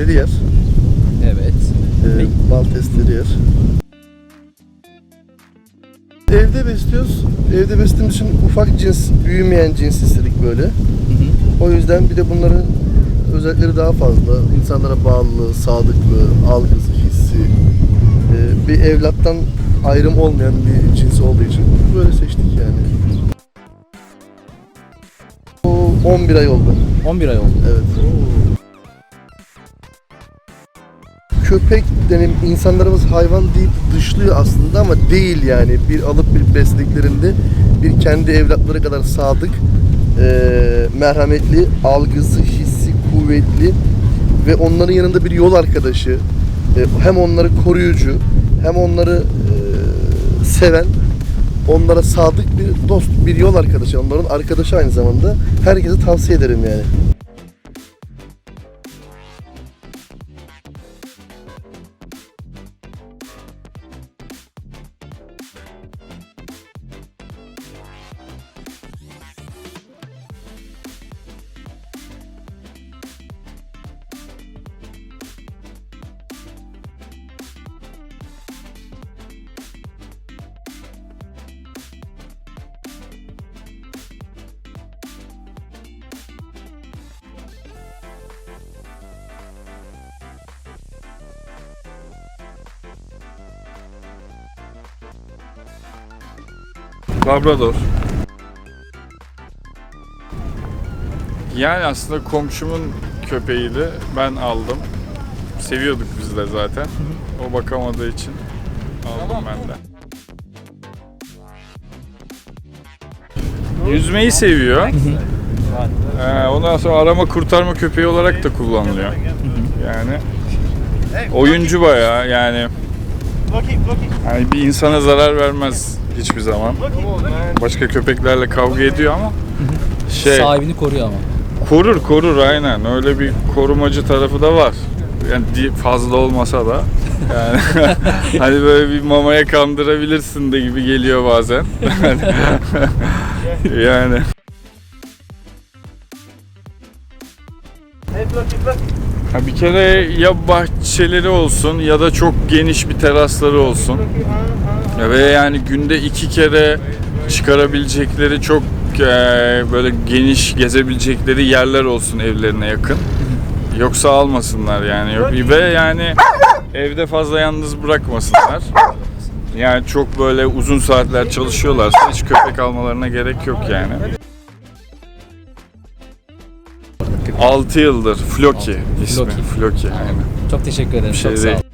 Terrier. Evet. E, Maltese Terrier. Evde besliyoruz. Evde beslediğimiz için ufak cins, büyümeyen cins istedik böyle. Hı hı. O yüzden bir de bunların özellikleri daha fazla. İnsanlara bağlılığı, sadıklığı, algısı, hissi. e, bir evlattan ayrım olmayan bir cins olduğu için böyle seçtik yani. O 11 ay oldu. 11 ay oldu. Evet. Köpek denim insanlarımız hayvan deyip dışlıyor aslında ama değil yani. Bir alıp bir beslediklerinde bir kendi evlatları kadar sadık, eee, merhametli, algısı, hissi kuvvetli ve onların yanında bir yol arkadaşı, e, hem onları koruyucu, hem onları eee, seven, onlara sadık bir dost, bir yol arkadaşı, onların arkadaşı aynı zamanda. Herkese tavsiye ederim yani. Labrador. Yani aslında komşumun köpeğiydi. Ben aldım. Seviyorduk biz de zaten. O bakamadığı için aldım ben de. Yüzmeyi seviyor. Ee, ondan sonra arama kurtarma köpeği olarak da kullanılıyor. Yani oyuncu bayağı yani yani bir insana zarar vermez hiçbir zaman. Başka köpeklerle kavga ediyor ama şey Sahibini koruyor ama. korur korur aynen öyle bir korumacı tarafı da var. Yani di- fazla olmasa da yani hani böyle bir mamaya kandırabilirsin de gibi geliyor bazen. yani Ha bir kere ya bahçeleri olsun ya da çok geniş bir terasları olsun. Ve yani günde iki kere çıkarabilecekleri çok eee, böyle geniş gezebilecekleri yerler olsun evlerine yakın. Yoksa almasınlar yani. Yok, ve yani evde fazla yalnız bırakmasınlar. Yani çok böyle uzun saatler çalışıyorlarsa hiç köpek almalarına gerek yok yani. 6 yıldır Floki ismi. Floki. Floki aynen. Çok teşekkür ederim. Bir şey Çok sağ değil. olun.